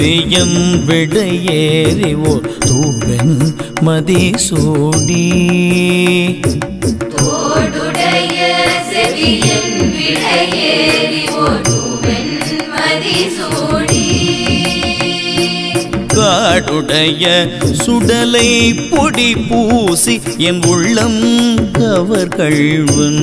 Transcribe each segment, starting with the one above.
செவியன் விடையேறி ஓர் தூவன் ஒருவன் மதிசூடி காடுடைய சுடலை பொடி பூசி என் உள்ளம் கவர் கள்வன்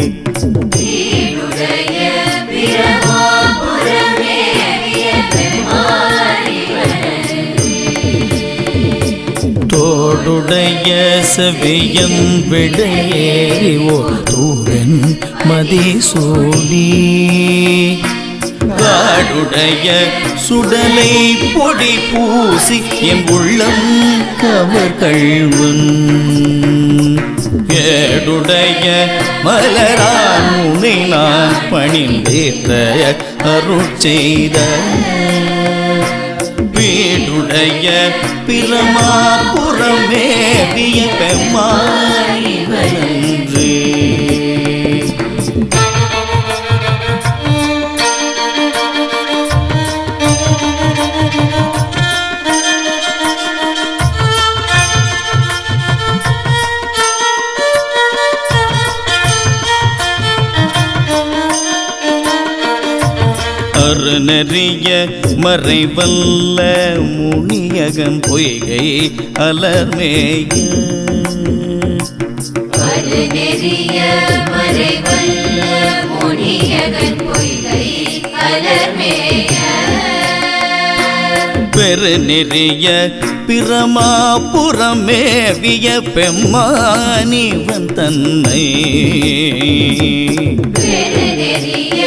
தோடுடைய செவியன் விடையேறி ஓ தூவன் மதிசூடி காடுடைய சுடலை பொடி பூசி என் உள்ளம் கவர் கள்வன் ஏடுடைய மலரான் உனை நான் பணிந்தேத்த அருள் செய்த வீடுடைய பிரமா பிரமாபுரமேவிய பெம்மானிவனன்று நன்றி மறைவல்ல முனியகன் பொய்கை அலர்மேய. அது நெறிய பிரமாபுரமேவிய பெம்மானிவன் தன்னை. பெரு நெறிய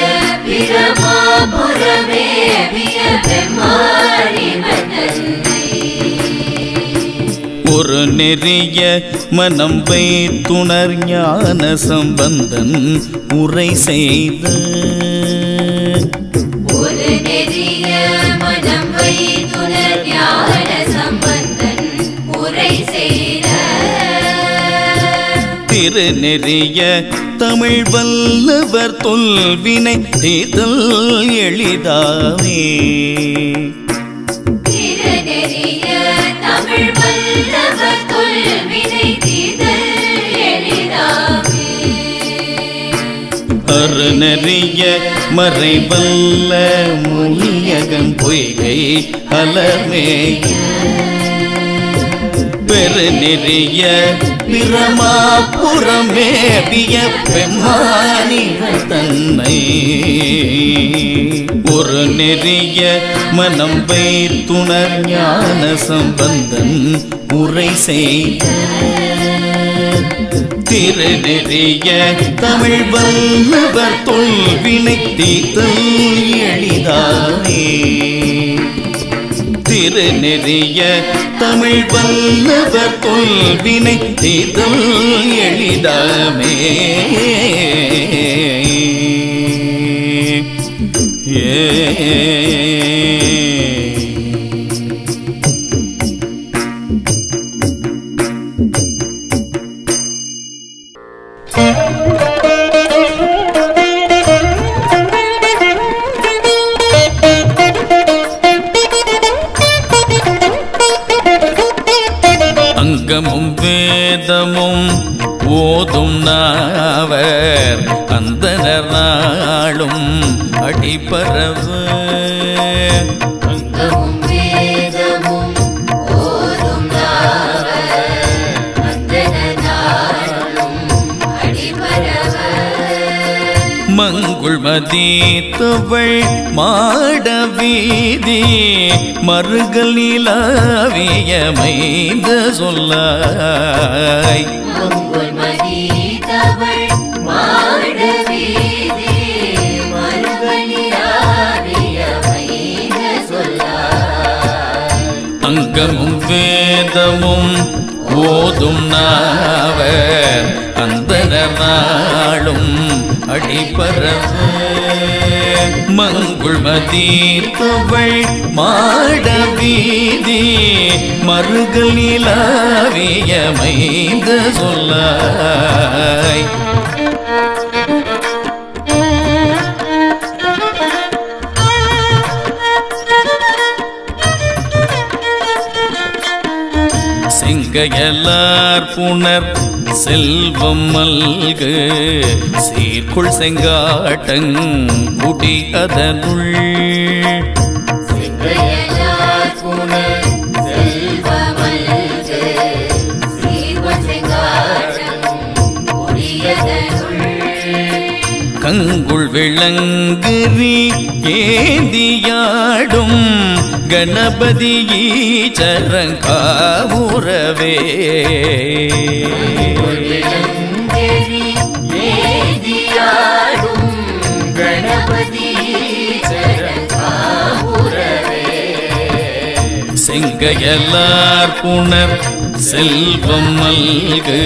ஒரு நெறிய மனம் வைத்துணர் ஞான சம்பந்தன் உரை செய்த திருநெறிய தமிழ் வல்லவர் தொல்வினை தீர்த்தல் எளிதாவே அருணறிய மறைவல்ல முனியகன் பொய்கை அலர்மேய பெருநெறிய பிரமாபுரமேவிய பெம்மானிகள் தன்னை. ஒரு நெறிய மனம் வைத்துணர் ஞான சம்பந்தன் உரை செய்த திருநெறிய தமிழ் வல்லவர் தொல்வினை தீர்த்தல் எளிதானே. திருநெறிய தமிழ் வல்லவர் கொள்வினை தீர்த்தல் எளிதாமே. ஏ. அடிபரவ அங்கமும் வேதமும் ஓதும் நாவர் அந்தண நாளும் அடிபரவ மங்குள் மதித்தவள் மாட வீதி மறுகள் நிலாவிய மைந்த சொல்லாய். மங்குள் அங்கமும் வேதமும் ஓதும் நாவர். அந்தனர் நாளும் அடிபரவ. மங்குள் மதீர்த்தவள் மாட வீதி. மறுகளிலாவியமைந்த சொல்லாய். செங்கையலார் புனர் செல்வம் மல்கு சீர்குள் செங்காட்டங் குடி அதனுள். கங்குள் விளங்குறி ஏந்தியாடும் கணபதி ஈச்சரங்காவுறவே விளங்கெறி செங்கையலார் புனர் செல்வம் மல்கு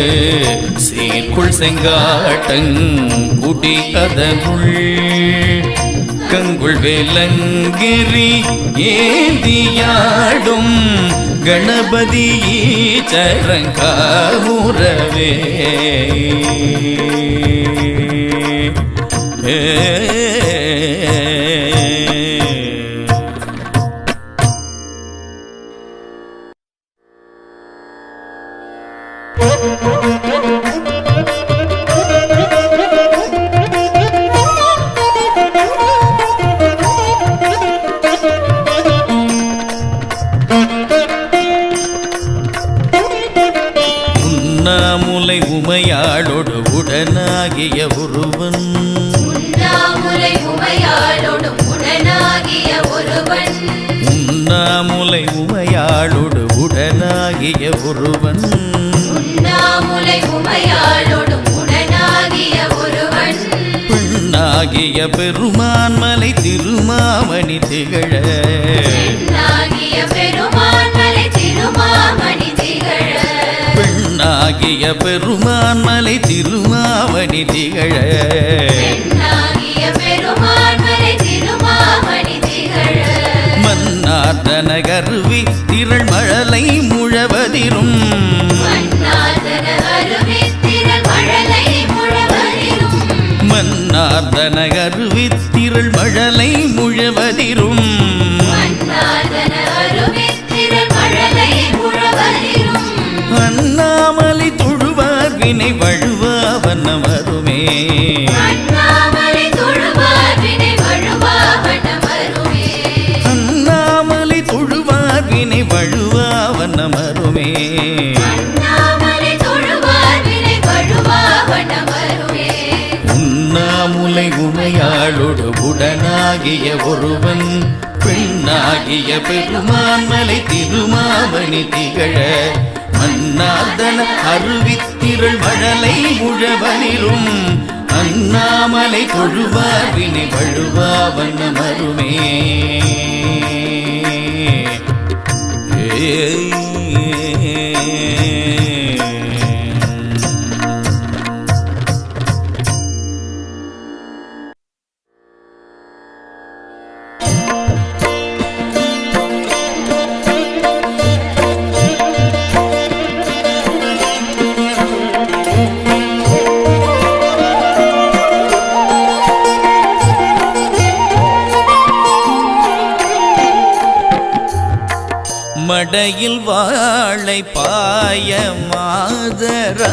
சீர்குள் செங்காட்டங் குடி அதனுள். கங்குள் வேலங்கிரி ஏந்தியாடும் கணபதி ஈச்சரங்காமுறவே ஏ. உண்ணாமுலை உமையாளோடு உடனாகிய ஒருவன். உண்ணாமுலை உமையாளோடு உடனாகிய ஒருவன். பெண்ணாகிய பெருமான் மலை திருமாமணி திகழ. பெருமான் மலை திருமாமணி திகழ பெருமான் மலை திருமாவணி திகழ. வினை வழுவாவன வருமே அண்ணாமலை தொழுவார் வினை வழுவாவன வருமே அண்ணாமலை தொழுவார் வினை வழுவாவன வருமே அண்ணாமலை தொழுவார் வினை வழுவாவன வருமே உண்ணாமுலை உமையாளோடு உடனாகிய ஒருவன் பெண்ணாகிய பெருமான் மலை திருமாவணி திகழ அன்னாதன அருவித்திரள் மழலை முழவனிலும் அண்ணாமலை கொழுவார் வினை வழுவா வண்ண மருமே ஏ படையில் வாழை பாய மாதரா.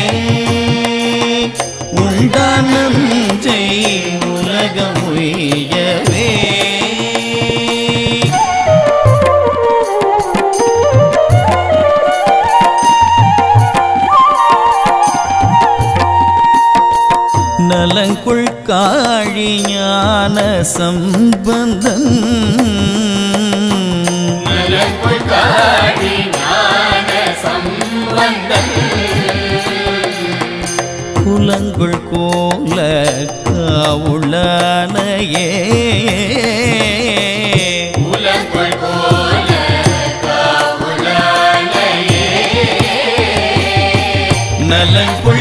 தந்தானம் செய் உலகம் உயவே நலங்குள் காழியான சம்பந்தன். கோல காவுளனையே.